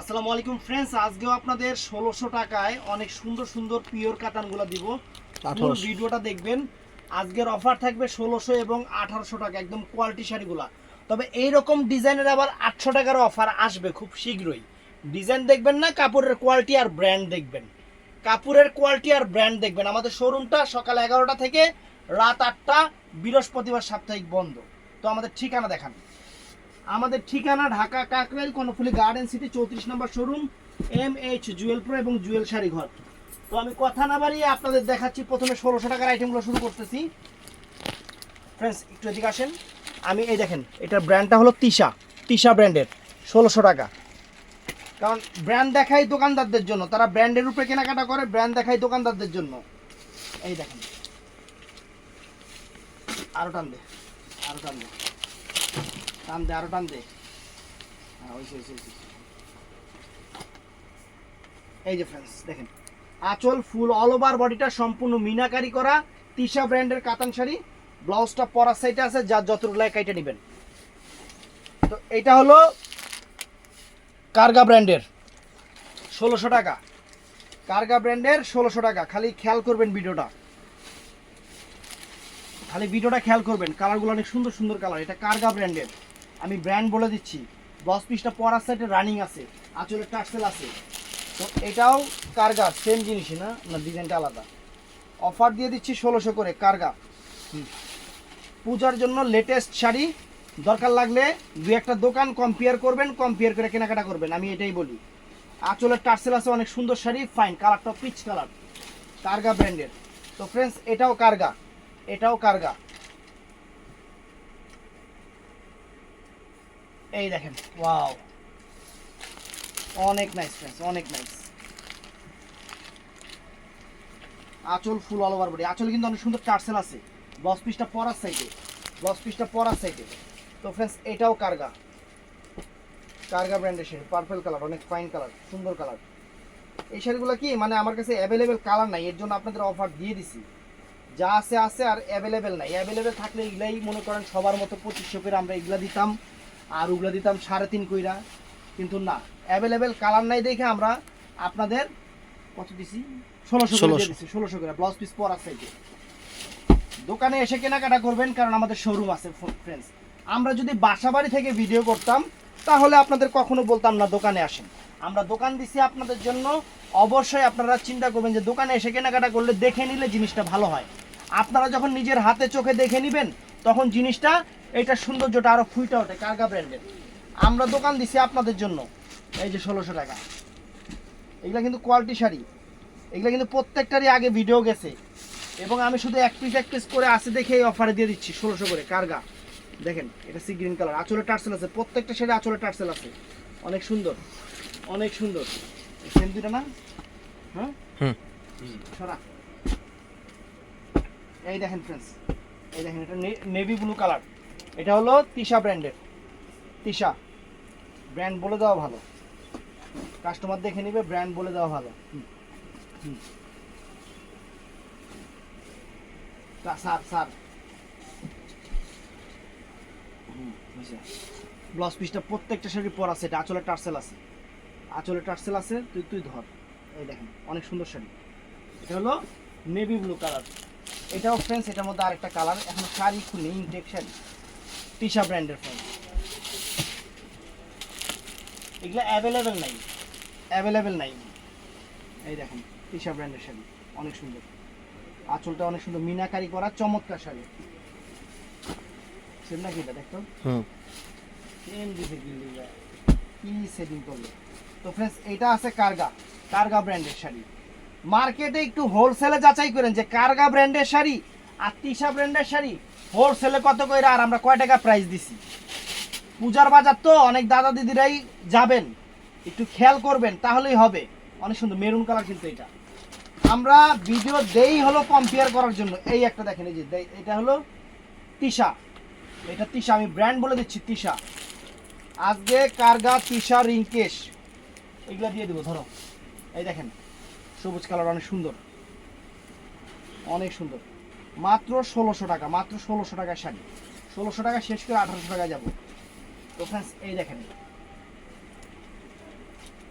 আসসালামু আলাইকুম ফ্রেন্ডস আজকেও আপনাদের ষোলোশো টাকায় অনেক সুন্দর সুন্দর পিওর কাতানগুলো দিব। পুরো 1800 ভিডিওটা দেখবেন। আজকের অফার থাকবে ষোলোশো এবং আঠারোশো টাকা একদম কোয়ালিটি শাড়িগুলা। তবে এইরকম ডিজাইনের আবার আটশো টাকার অফার আসবে খুব শীঘ্রই। ডিজাইন দেখবেন না কাপড়ের কোয়ালিটি আর ব্র্যান্ড দেখবেন। কাপড়ের কোয়ালিটি আর ব্র্যান্ড দেখবেন। আমাদের শোরুমটা সকাল এগারোটা থেকে রাত আটটা বৃহস্পতিবার সাপ্তাহিক বন্ধ। তো আমাদের ঠিকানা দেখান। আমাদের ঠিকানা ঢাকা কাকরাইল, কর্ণফুলি গার্ডেন সিটি, চৌত্রিশ number showroom M H Jewel pro এবং জুয়েল শাড়ি ঘর। তো আমি কথা না বাড়িয়ে আপনাদের দেখাচ্ছি, প্রথমে ষোলোশো টাকার আইটেমগুলো শুরু করতেছি। ফ্রেন্ডস একটু এদিকে আসেন। আমি এই দেখেন, এটার ব্র্যান্ডটা হলো তিশা তিশা ব্র্যান্ডের ষোলোশো টাকা। কারণ ব্র্যান্ড দেখাই দোকানদারদের জন্য, তারা ব্র্যান্ডের উপরে কেনাকাটা করে ব্র্যান্ড দেখাই দোকানদারদের জন্য। এই দেখেন। আরও টান দে আরও টান দে, আরও টান দে। হ্যাঁ। এই যে ফ্রেন্ডস দেখেন। আঁচল, ফুল অল ওভার বডিটা সম্পূর্ণ মিনাকারি করা, তিশা ব্র্যান্ডের কাতান শাড়ি। ব্লাউজটা পরার সাইডে আছে, যার যতগুলো কাইটা নেবেন। তো এটা হলো কার্গা ব্র্যান্ডের, ষোলোশো টাকা। কার্গা ব্র্যান্ডের ষোলোশো টাকা। খালি খেয়াল করবেন ভিডিওটা। খালি ভিডিওটা খেয়াল করবেন। কালারগুলো অনেক সুন্দর সুন্দর কালার। এটা কার্গা ব্র্যান্ডের। আমি ব্র্যান্ড বলে দিচ্ছি। দশ পিসটা পরার সাইডে রানিং আছে আঁচলের টার্সেল আছে। তো এটাও কার্গা সেম জিনিসই না? না ডিজাইনটা আলাদা। অফার দিয়ে দিচ্ছি ষোলোশো করে, কার্গা। পূজার জন্য লেটেস্ট শাড়ি দরকার লাগলে দু একটা দোকান কম্পেয়ার করবেন কম্পেয়ার করে কেনাকাটা করবেন, আমি এটাই বলি। আঁচলের টার্সেল আছে, অনেক সুন্দর শাড়ি ফাইন কালারটা পিচ কালার কার্গা ব্র্যান্ডের তো ফ্রেন্ডস এটাও কার্গা এটাও কার্গা। এই দেখেন ওয়াও অনেক নাইস ফ্রেন্ডস অনেক নাইস আঁচল ফুল অল ওভার বডি আঁচল কিন্তু অনেক সুন্দর টার্সেল আছে। ব্লাউজ পিসটা পরার সাইডে ব্লাউজ পিসটা পরার সাইডে তো ফ্রেন্ডস এটাও কার্গা। কার্গা ব্র্যান্ডের শাড়ি পার্পল কালার অনেক ফাইন কালার সুন্দর কালার এই শাড়িগুলো কি মানে আমার কাছে অ্যাভেলেবেল কালার নাই, এর জন্য আপনাদের অফার দিয়ে দিছি। যা আছে আছে আর অ্যাভেলেবেল নাই। অ্যাভেলেবেল থাকলে এগুলাই মনে করেন সবার মতো পঁচিশশো করে আমরা এগুলা দিতাম। আর ওগুলা দিতাম সাড়ে তিন কইরা। কিন্তু না অ্যাভেলেবেল কালার নাই দেখে আমরা আপনাদের কত দিছি? ষোলোশো করে দিছি ষোলোশো করে। ব্লাউজ পিস পরার সাইডে দোকানে এসে কেনাকাটা করবেন কারণ আমাদের শোরুম আছে ফ্রেন্ডস আমরা যদি বাসা বাড়ি থেকে ভিডিও করতাম তাহলে আপনাদের কখনো বলতাম না দোকানে আসেন। আমরা দোকান দিছি আপনাদের জন্য অবশ্যই আপনারা চিন্তা করবেন যে দোকানে এসে কেনাকাটা করলে দেখে নিলে জিনিসটা ভালো হয়। আপনারা যখন নিজের হাতে চোখে দেখে নেবেন তখন জিনিসটা এটা সৌন্দর্যটা আরও ফুইটা ওঠে কার্গা ব্র্যান্ডের আমরা দোকান দিছি আপনাদের জন্য এই যে ষোলোশো টাকা। এগুলা কিন্তু কোয়ালিটি শাড়ি। এগুলা কিন্তু প্রত্যেকটারই আগে ভিডিও গেছে। এবং আমি শুধু এক পিস এক পিস করে আসে দেখে এই অফারে দিয়ে দিচ্ছি ষোলোশো করে কার্গা। দেখেন এটা সি গ্রিন কালার আঁচলে টার্সেল আছে প্রত্যেকটা শাড়ি আঁচলে টার্সেল আছে। অনেক সুন্দর অনেক সুন্দর। সেম দুটা না? হ্যাঁ। সরা। এই দেখেন ফ্রেন্ডস এই দেখেন এটা নেভি ব্লু কালার এটা হলো তিশা ব্র্যান্ডের। তিশা। ব্র্যান্ড বলে দেওয়া ভালো। কাস্টমার দেখে নেবে, ব্র্যান্ড বলে দেওয়া ভালো। Sir sir. ব্লাউজ পিসটা প্রত্যেকটা শাড়ি পরা আছে, এটা আঁচলের টার্সেল আছে। আঁচলের টার্সেল আছে, তুই তুই ধর। এই দেখেন, অনেক সুন্দর শাড়ি। এটা হলো নেভি ব্লু কালার এটাও ফ্রেন্ডস এটার মধ্যে আরেকটা কালার এখন শাড়ি খুলে ইনটেক শাড়ি। টিশা ব্র্যান্ডের ফ্রেন্ড এগুলো অ্যাভেলেবেল নাই। অ্যাভেলেবেল নাই। এই দেখেন টিশা ব্র্যান্ডের শাড়ি অনেক সুন্দর। আঁচলটা অনেক সুন্দর মিনাকারি করা চমৎকার শাড়ি। সেম নাকি এটা দেখতো? হুম। সেম দিছে কি সেটিং করল। তো ফ্রেন্ডস এটা আছে কার্গা কার্গা ব্র্যান্ডের শাড়ি। মার্কেটে একটু হোলসেলে যাচাই করেন যে কার্গা ব্র্যান্ডের শাড়ি আর তিশা ব্র্যান্ডের শাড়ি হোলসেলে কত কইরা আর আমরা কয় টাকা প্রাইস দিছি? পূজার বাজার তো অনেক দাদা দিদিরাই যাবেন। একটু খেয়াল করবেন, তাহলেই হবে। অনেক সুন্দর, মেরুন কালার কিন্তু এটা। আমরা ভিডিও দেই হলো কম্পেয়ার করার জন্য। এই একটা দেখেন, এই যে এটা হলো তিশা। এটা তিশা, আমি ব্র্যান্ড বলে দিচ্ছি তিশা। আজকে কার্গা, তিশা, রিঙ্কেশ, এগুলা দিয়ে দেবো, ধরো। এই দেখেন, সবুজ কালার অনেক সুন্দর। অনেক সুন্দর। মাত্র ষোলোশো টাকা মাত্র ষোলোশো টাকার শাড়ি। ষোলোশো টাকা শেষ করে আঠারোশো টাকা যাব। তো ফ্রেন্ডস এই দেখেন।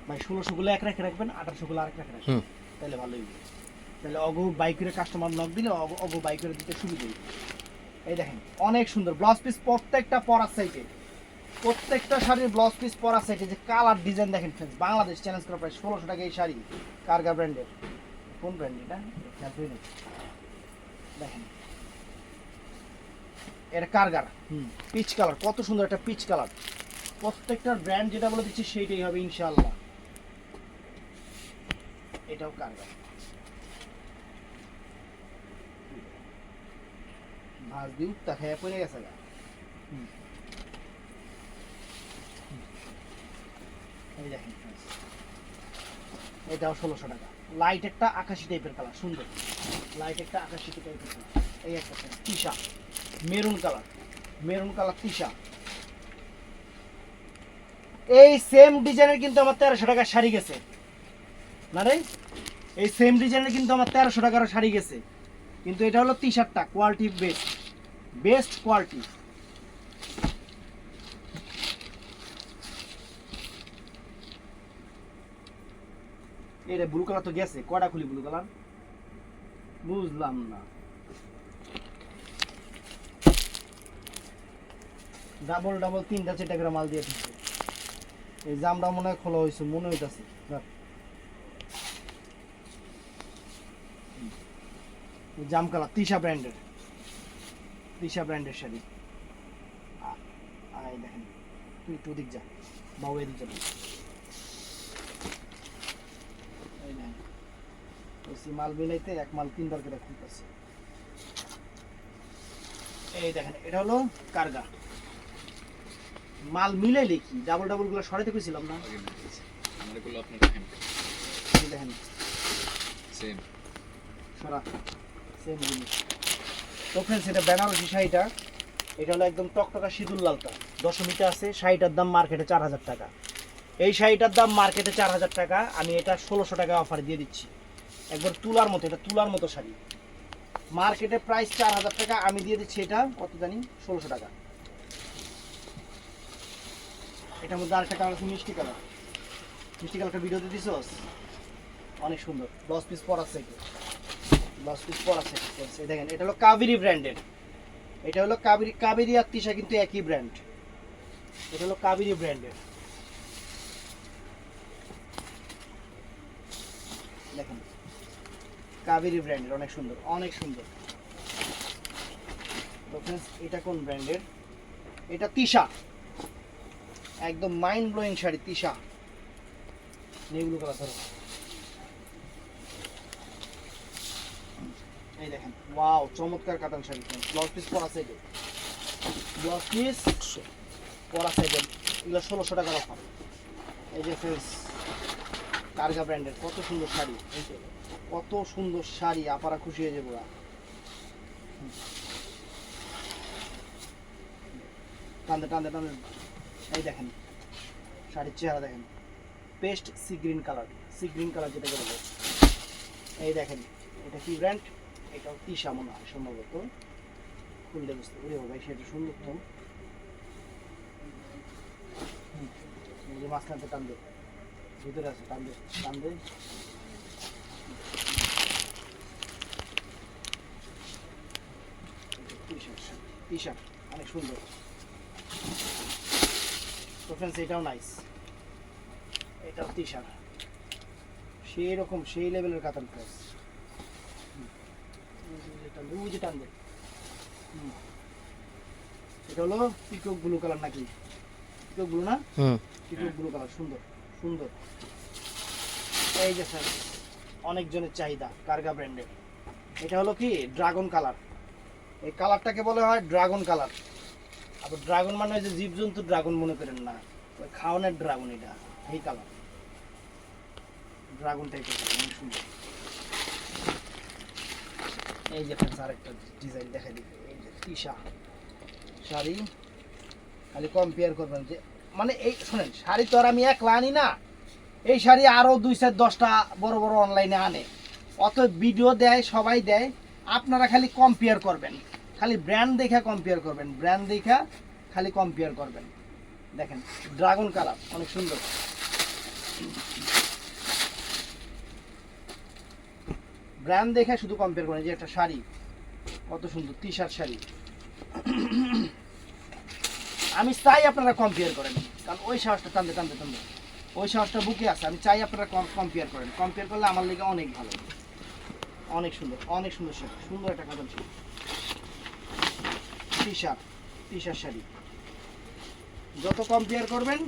ভাই ষোলোশো গুলো এক রেখে রাখবেন আঠারোশো গুলো আরেক রেখে রাখবেন। তাহলে ভালোই হবে। তাহলে অগো বাইকের কাস্টমার নক দিলে অগো- বাইকের দিতে সুবিধা এই দেখেন অনেক সুন্দর। ব্লাউজ পিস প্রত্যেকটা পরার সাইটে প্রত্যেকটা শাড়ির ব্লাউজ পিস পরার সাইটে যে কালার ডিজাইন দেখেন ফ্রেন্ডস বাংলাদেশ চ্যালেঞ্জ করা প্রায় ষোলোশো টাকা এই শাড়ি কার্গা ব্র্যান্ডের কোন ব্র্যান্ড এটা? দেখেন। এটা কার্গার হুম। পিচ কালার কত সুন্দর একটা পিচ কালার। প্রত্যেকটার ব্র্যান্ড যেটা বলে দিচ্ছি সেইটাই হবে ইনশাআল্লাহ। এটাও কার্গার ভাজ দিয়ে উত্তা খেয়ে পড়ে গেছে গা। এই দেখেন এটাও ষোলোশো টাকা। লাইট একটা আকাশি টাইপের কালার সুন্দর। লাইট একটা আকাশি টাইপের কালার এই একটা Tisha maroon colour maroon colour Tisha এই সেম ডিজাইনের কিন্তু আমার তেরোশো টাকার শাড়ি গেছে। না রে? এই সেম ডিজাইনের কিন্তু আমার তেরোশো টাকার শাড়ি গেছে। কিন্তু এটা হলো টি শার্টটা কোয়ালিটি বেস্ট বেস্ট কোয়ালিটি এটা ব্লু কালার তো গেছে কটা খুলি ব্লু কালার? বুঝলাম না। ডাবল ডাবল তিনটা চারটা করে মাল দিয়ে এই জামটা মনে হয় খোলা হয়েছে মনে হইতাছে। জাম কালার তিশা ব্র্যান্ডের। তিশা ব্র্যান্ডের শাড়ি। দেখেন, তুই একটু দিক যা, বাবু এদিক যা এই দেখেন বেশি মাল মিলাইতে এক মাল তিনবার করে খুলতেছে এই দেখেন এটা হলো কার্গা। মাল মিলাইলে কি? ডাবল ডাবলগুলো সরাইতে কইছিলাম না? দেখেন। সেম সরা। সেম জিনিস। তো ফ্রেন্ডস এটা বেনারসি শাড়িটা। এটা হলো একদম টকটকা সিঁদুর লালটা। দশমীতে আছে শাড়িটার দাম মার্কেটে চার হাজার টাকা। এই শাড়িটার দাম মার্কেটে চার হাজার টাকা। আমি এটা ষোলোশো টাকা অফার দিয়ে দিচ্ছি। একবার তুলার মতো, এটা তুলার মতো শাড়ি। মার্কেটে প্রাইস চার হাজার টাকা, আমি দিয়ে দিচ্ছি এটা, কত জানি? ষোলোশো টাকা। এটার মধ্যে আরেকটা কালার আছে, মিষ্টি কালার মিষ্টি কালারটা ভিডিওতে দিছস? অনেক সুন্দর। দশ পিস পর আছে দশ পিস পর আছে দেখেন, এটা হলো কাবেরি ব্র্যান্ডের এটা হলো কাবেরি কাবেরি আর তিশা কিন্তু একই ব্র্যান্ড এটা হলো কাবেরি ব্র্যান্ডের দেখেন কাবেরি ব্র্যান্ডের, অনেক সুন্দর অনেক সুন্দর। এটা কোন ব্র্যান্ডের? এটা তিশা। একদম মাইন্ড ব্লোয়িং শাড়ি, তিশা। নেগুলো করা ধরো। এই দেখেন ওয়াও চমৎকার কাতান শাড়ি ব্লাউজ পিস পরা সাইডে ব্লাউজ পিস পরা সাইডে এগুলো ষোলোশো টাকার অফার এই যে ফ্রেন্ডস কার্গা ব্র্যান্ডের, কত সুন্দর শাড়ি। এই কত সুন্দর শাড়ি, আপারা খুশি হয়ে যাব টানতে টানতে টানতে। এই দেখেন, শাড়ির চেহারা দেখেন। Paste sea green colour, sea green colour যেটা বলব এই দেখেন, এটা কি ব্র্যান্ড এটাও তিশা মনে হয় সম্ভবত। খুললে বুঝতে পারি ভাই, সেটা সুন্দর তো। মাঝখানতে টান দে ভিতরে আছে টান দে টি-শার্ট অনেক সুন্দর। তো ফ্রেন্ডস এটাও নাইস এটাও টি-শার্ট সেই রকম সেই লেভেলের কাতান প্রাইস যে টান হুম। এটা হলো পিকক ব্লু কালার নাকি? পিকক ব্লু না? হুম। পিকক ব্লু কালার সুন্দর সুন্দর। এই যে স্যার অনেকজনের চাহিদা কার্গা ব্র্যান্ডের এটা হলো কি? ড্রাগন কালার এই কালারটাকে বলা হয় ড্রাগন কালার। আবার ড্রাগন মানে যে জীবজন্তু ড্রাগন মনে করেন না। ওই খাওয়ানোর ড্রাগন এটা, এই কালার। ড্রাগন টাইপের অনেক সুন্দর। এই যে ফ্রেন্ডস আরেকটা ডিজাইন দেখা দিবে এই যে তিশা শাড়ি, খালি কম্পেয়ার করবেন যে মানে এই, শোনেন, শাড়ি তো আর আমি একলা আনি না। এই শাড়ি আরও দুই চার, দশটা বড় বড় অনলাইনে আনে। অত ভিডিও দেয়, সবাই দেয়। আপনারা খালি কম্পেয়ার করবেন। খালি ব্র্যান্ড দেখা কম্পেয়ার করবেন ব্র্যান্ড দেখা খালি কম্পেয়ার করবেন। দেখেন ড্রাগন কালার অনেক সুন্দর। ব্র্যান্ড দেখে শুধু কম্পেয়ার করেন যে একটা শাড়ি, কত সুন্দর টি শার্ট শাড়ি। আমি চাই আপনারা কম্পেয়ার করেন, কারণ ওই সাহসটা টানতে টানতে টানতে। ওই সাহসটা বুকে আছে, আমি চাই আপনারা কম্পেয়ার করেন। কম্পেয়ার করলে আমার লেগে অনেক ভালো। অনেক সুন্দর অনেক সুন্দর সুন্দর একটা কাজ sari T shirt T shirt sari. যত কম্পেয়ার করবেন,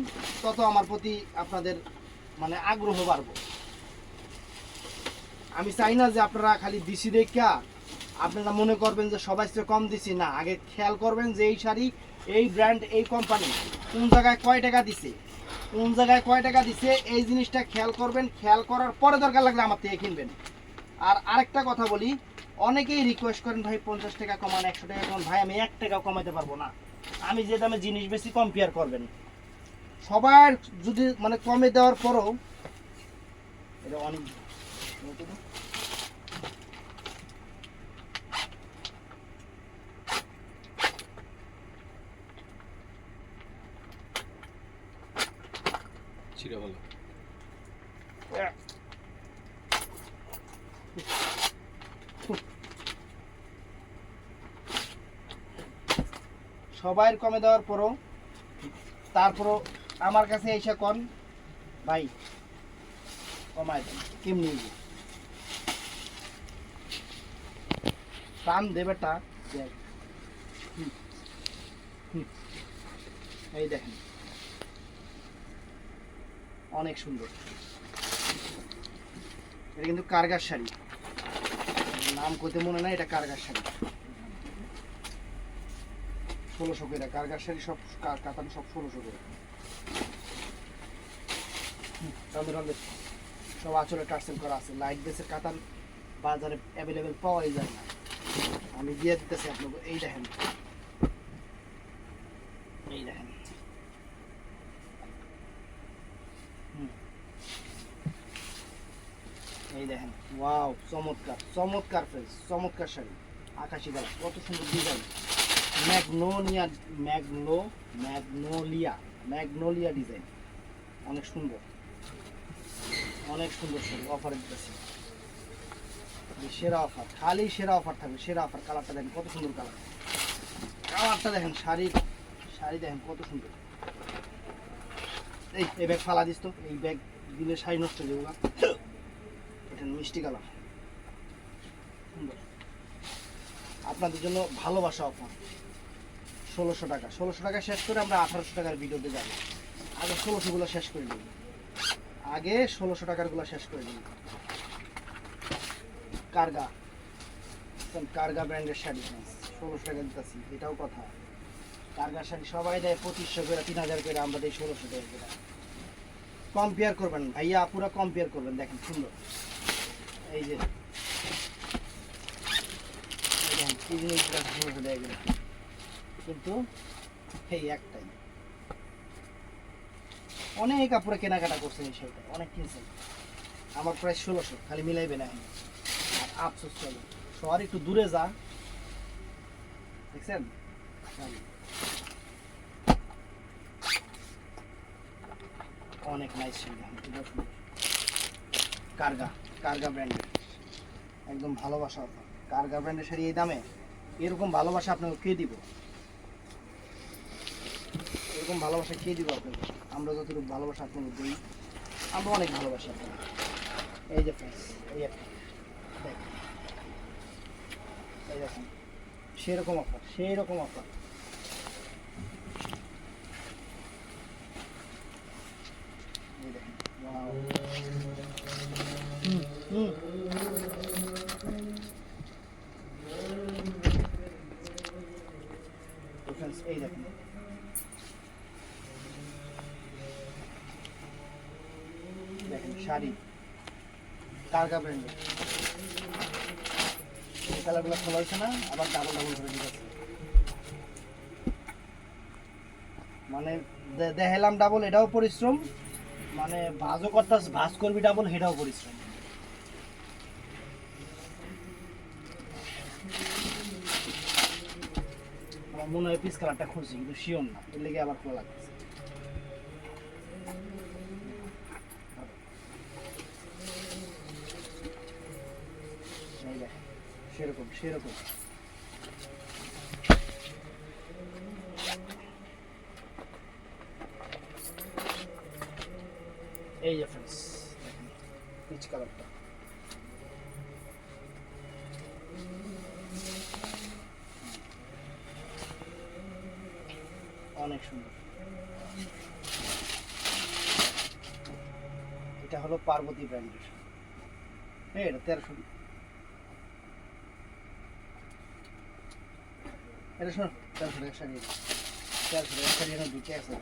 তত আমার প্রতি আপনাদের মানে আগ্রহ বাড়বো। আমি চাই না যে আপনারা খালি দিছি দেখা, আপনারা মনে করবেন যে সবাই কম দিছি না, আগে খেয়াল করবেন যে এই শাড়ি, এই ব্র্যান্ড এই কোম্পানি কোন জায়গায় কয় টাকা দিছে, কোন জায়গায় কয় টাকা দিছে, এই জিনিসটা খেয়াল করবেন। খেয়াল করার পরে দরকার লাগলে আমার থেকে কিনবেন। আর আরেকটা কথা বলি অনেকেই রিকোয়েস্ট করেন, ভাই, পঞ্চাশ টাকা কমান, একশো টাকা কমান। ভাই, আমি এক টাকা কমাতে পারব না। আমি যে দামে জিনিস বেশি কম্পেয়ার করবেন। সবার যদি মানে কমে দেওয়ার পরও, এটা অনেক সবাই কমে দেওয়ার পরও, তারপরও আমার কাছে এসে কন, ভাই, কমায় দেন, কেমনি? টান দেবেটা। এই দেখেন। অনেক সুন্দর। এটা কিন্তু কারগার শাড়ি। নাম করতে মনে নাই, এটা কারগার শাড়ি। ষোলোশো করে শাড়ি সব সব ষোলোশো করে। সব টার্সেল করা আছে। লাইট বেসের কাতান বাজারে অ্যাভেলেবেল পাওয়াই যায় না। আমি দিয়ে দিতেছি আপনাকে, এই দেখেন। এই দেখেন। এই দেখেন ওয়াও চমৎকার চমৎকার ফ্রেস চমৎকার শাড়ি। আকাশি কালার, কত সুন্দর design magnolia magno magnolia magnolia design অনেক সুন্দর। অনেক সুন্দর শাড়ি অফারে দিতেছে। সেরা অফার খালি সেরা অফার থাকবে, সেরা অফার কালারটা দেখেন কত সুন্দর কালার কালারটা দেখেন, শাড়ি শাড়ি দেখেন কত সুন্দর। এই এই ব্যাগ ফালা দিস তো, এই ব্যাগ দিলে শাড়ি নষ্ট হয়ে যাবে এটা মিষ্টি কালার সুন্দর। আপনাদের জন্য ভালোবাসা অফার ষোলোশো টাকা। ষোলোশো টাকা শেষ করে আমরা আঠারোশো টাকার ভিডিওতে যাব। আগে ষোলোশোগুলো শেষ করে দিই। আগে ষোলোশো টাকারগুলো শেষ করে দিই। কার্গা। কার্গা ব্র্যান্ডের শাড়ি। ষোলোশো টাকা দিতেছি, এটাও কথা। কার্গা শাড়ি সবাই দেয় পঁচিশশো করে, তিন হাজার করে, আমরা দিই ষোলোশো টাকা করে। কম্পেয়ার করবেন ভাইয়া, আপুরা কম্পেয়ার করবেন, দেখেন, সুন্দর। এই যে। ষোলোশো টাকা। কিন্তু এই একটাই। অনেক কাপড়ে কেনাকাটা করছেন এই শাড়িটা, অনেক কিনছেন আমার প্রায় ষোলোশো, খালি মিলাইবে না। আর আফসোস চলো, শহর একটু দূরে যা। দেখছেন? অনেক নাইস কার্গা কার্গা ব্র্যান্ডের একদম ভালোবাসা কার্গা ব্র্যান্ডের শাড়ি এই দামে? এরকম ভালোবাসা আপনাকে কে দিব? এরকম ভালোবাসা কে দিব আপনাকে? আমরা যতটুকু ভালোবাসা আপনাকে দিই, আমরা অনেক ভালোবাসি আপনাকে। এই যে ফ্রেন্ডস এই একটা এই দেখুন, সেরকম অফার সেই রকম অফার এই দেখেন। তো friends, এই দেখেন দেখেন শাড়ি কারগা ব্র্যান্ডের এই কালারগুলো খোলা হয়েছে না, আবার ডাবল ডাবল করে মানে দে- দেখাইলাম ডাবল এটাও পরিশ্রম। মানে ভাজও করতাস, ভাজ করবি ডাবল সেটাও পরিশ্রম। মনে হয় পিস কালারটা খুঁজছি কিন্তু শিওর না, এর লেগে আবার খোলা লাগতেছে। সেরকম সেরকম। এই যে ফ্রেন্ডস পিচ কালারটা অনেক সুন্দর। এটা হলো পার্বতী ব্র্যান্ডের এই এটা তেরোশো এটা শোনো তেরোশো টাকা শাড়ি এটা। টাকা শাড়ি এখানে দুটি আছে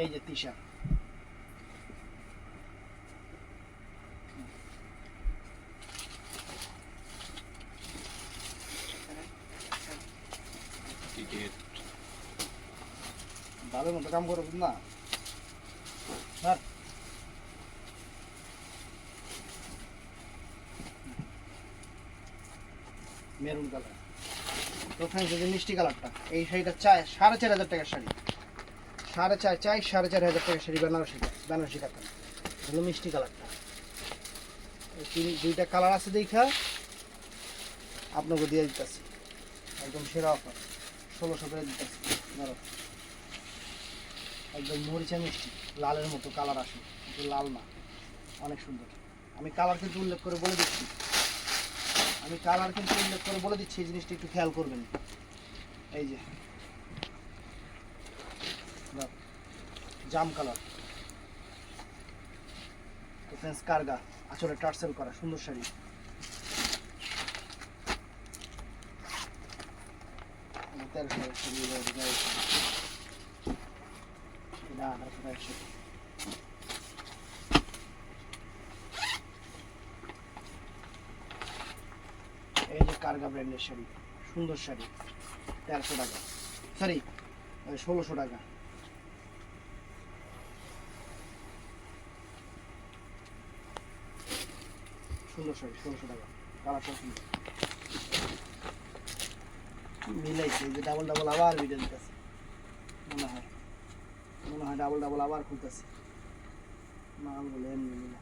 এই যে তিশা ভালো মতো কাম করো না। Sir maroon colour. তো ফ্রেন্ডস এই যে মিষ্টি কালারটা, এই শাড়িটা চাই সাড়ে চার হাজার টাকার শাড়ি। সাড়ে চার, চাই সাড়ে চার হাজার টাকার শাড়ি বেনারসিটা বেনারসি কাতান হলো মিষ্টি কালারটা। তিন, দুইটা কালার আছে দেখা, আপনাকে দিয়ে দিতেছি। একদম সেরা অফার ষোলোশো করে দিতেছি। একদম মরিচা মিষ্টি, লালের মতো কালার আসে লাল না, অনেক সুন্দর। আমি কালার কিন্তু উল্লেখ করে বলে দিচ্ছি। আমি কালার কিন্তু উল্লেখ করে বলে দিচ্ছি, এই জিনিসটা একটু খেয়াল করবেন। এই যে। জাম কালার ফ্রেন্স কারগা আসলে টার্সেল করা সুন্দর শাড়ি। তেরোশো টাকা কারগা ব্র্যান্ডের শাড়ি, সুন্দর শাড়ি, তেরোশো টাকা। সরি ষোলোশো টাকা। সুন্দর শাড়ি, ষোলোশো টাকা। কালারটা সুন্দর। মিলাইছে যে ডাবল ডাবল আবার ভিডিও দিতেছে। মনে হয় মনে হয় ডাবল ডাবল আবার খুলতেছে। মাল বলে এমনি মিলা।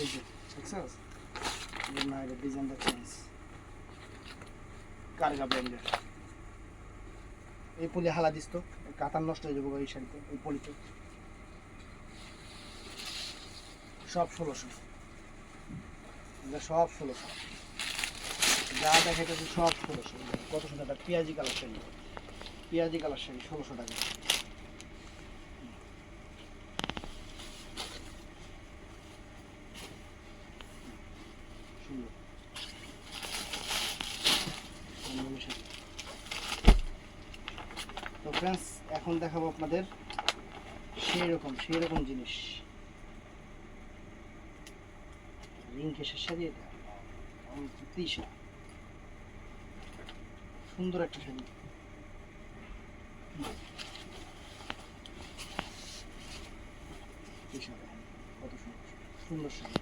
এই যে দেখছস এই না এটা ডিজাইনটা চেঞ্জ কারগা ব্র্যান্ডের এই পলি হালা দিস তো কাতার নষ্ট হয়ে যাব এই শাড়িতে, এই পলিতে। সব ষোলোশো। সব ষোলোশো। যা দেখাইতেছে সব ষোলোশো। কত সুন্দর একটা পেঁয়াজি কালার শাড়ি। পেঁয়াজি কালার শাড়ি, ষোলোশো টাকা সুন্দর জামদানি শাড়ি। তো ফ্রেন্ডস এখন দেখাবো আপনাদের সেই রকম সেই রকম জিনিস রিঙ্কেশের শাড়ি এটা তিসা সুন্দর একটা শাড়ি। কত সুন্দর সুন্দর শাড়ি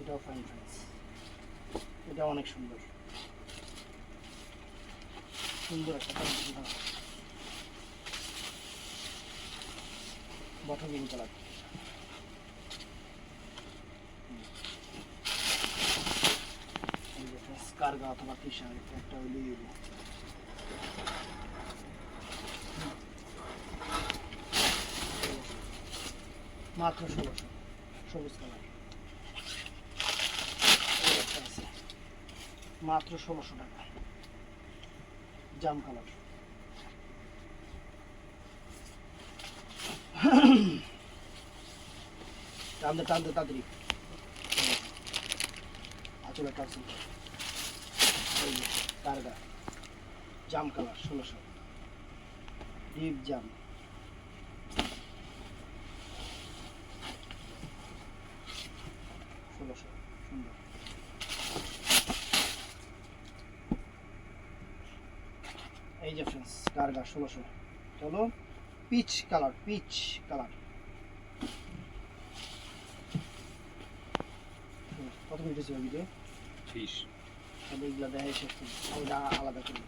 এটাও ফাইন ফ্রেন্ডস এটা অনেক সুন্দর সুন্দর একটা কার্গা অথবা টি একটা মাত্র ষোলোশো সবুজ কালার। মাত্র ষোলোশো টাকা জাম কালার। টানতে টানতে, তাড়াতাড়ি। আচলে এই যে জাম কালার, ষোলোশো। ডিপ জাম। ষোলোশো, সুন্দর। এই যে ফ্রেন্ডস কারগা ষোলোশো। চলো পিচ কালার পিচ কালার ছিল ভিডিও বিশ তাহলে এগুলো দেখাই শেষ ওইটা আলাদা করি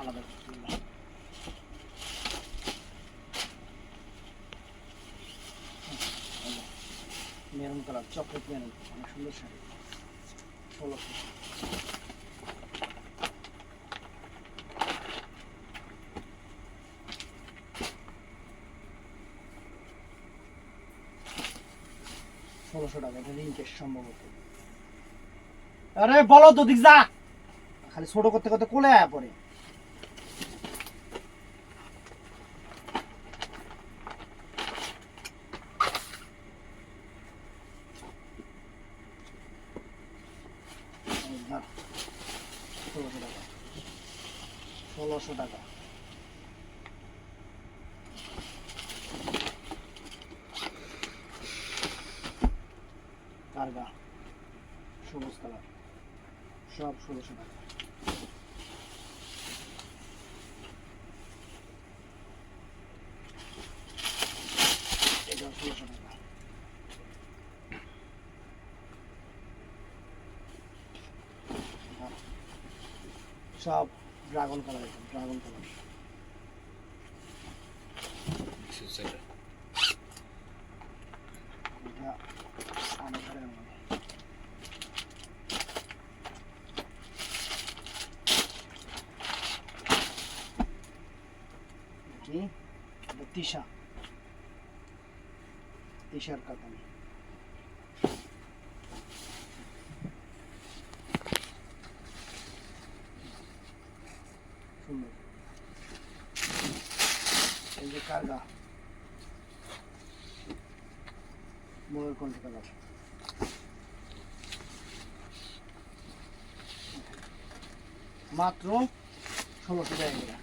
আলাদা করি মেরুন কালার চকলেট মেরুন অনেক সুন্দর শাড়ি। ষোলোশো ষোলোশো টাকা, এটা রিঙ্কেশ সম্ভবত। আরে বলো তো, দিক যা। খালি ছোট করতে করতে কোলে আয়া পরে এই ধর, ষোলোশো টাকা ষোলোশো টাকা কারগা সবুজ কালার সব ষোলোশো টাকা এটাও ষোলোশো টাকা আর সব dragon colour dragon colour. Tisha. তিশার কাতান সুন্দর এই যে কারগা ময়ূর কণ্ঠ কালার মাত্র ষোলোশো টাকা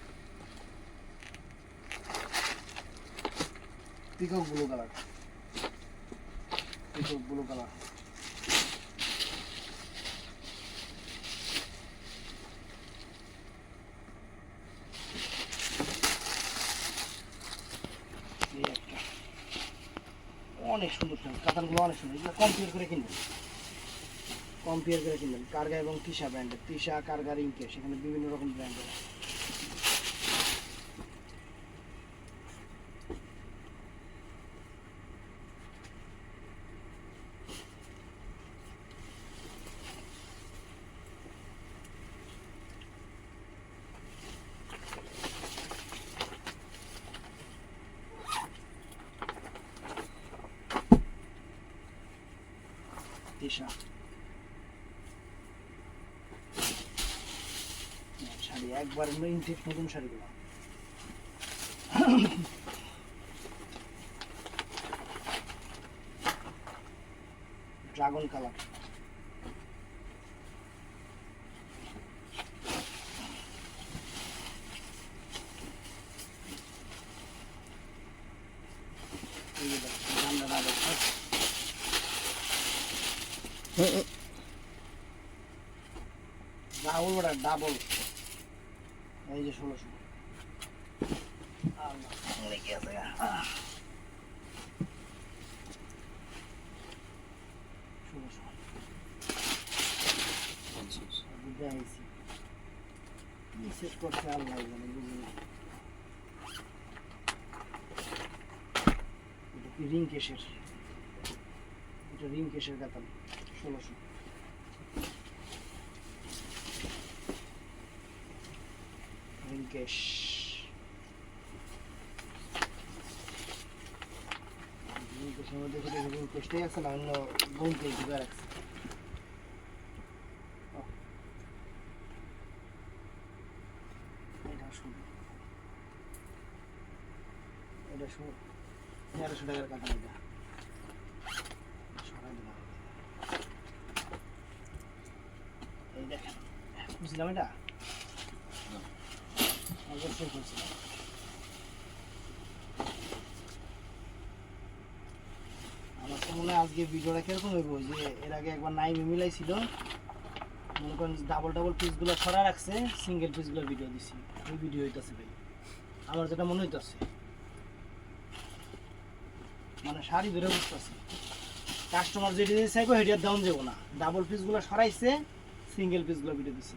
peacock blue colour. Peacock blue colour এই একটা অনেক সুন্দর সুন্দর কাতানগুলো অনেক সুন্দর। এগুলো কম্পেয়ার করে কিনবেন। কম্পেয়ার করে কিনবেন। কার্গা এবং তিশা ব্র্যান্ডের তিশা, কার্গা রিঙ্কে সেখানে বিভিন্ন রকম ব্র্যান্ডের তিশা শাড়ি একবার ইনটেক নতুন শাড়িগুলো ড্রাগন কালার এই যে দেখো, জানলাটা দেখো। রাহুল ডাবল এই যে ষোলোশো সেট করছে আল্লাহ রিং কেশের এটা রিং কেশের কাতান ষোলোশো রিঙ্কেশ রিঙ্কেশের মধ্যে শুধু রিঙ্কেশটাই আছে না, অন্য বোনকে ঢুকে রাখছে এটা শুধু তেরোশো টাকার কাটা এটা। সরাই দিলাম। এই দেখেন, বুঝলাম এটা। আমার তো মনে হয় আজকে ভিডিওটা কীরকম হইব যে এর আগে একবার মিলাইছিল মনে করেন ডাবল ডাবল পিসগুলো রাখছে সিঙ্গেল পিসগুলো ভিডিও দিছি ওই ভিডিও হইতাছে ভাই আমার যেটা মনে হইতাছে মানে শাড়ি ধরে বুঝতেছে কাস্টমার যেটা চাইব হেডিয়ার দাম যাব না ডাবল পিসগুলো সরাইছে সিঙ্গেল পিসগুলো ভিডিও দিছি।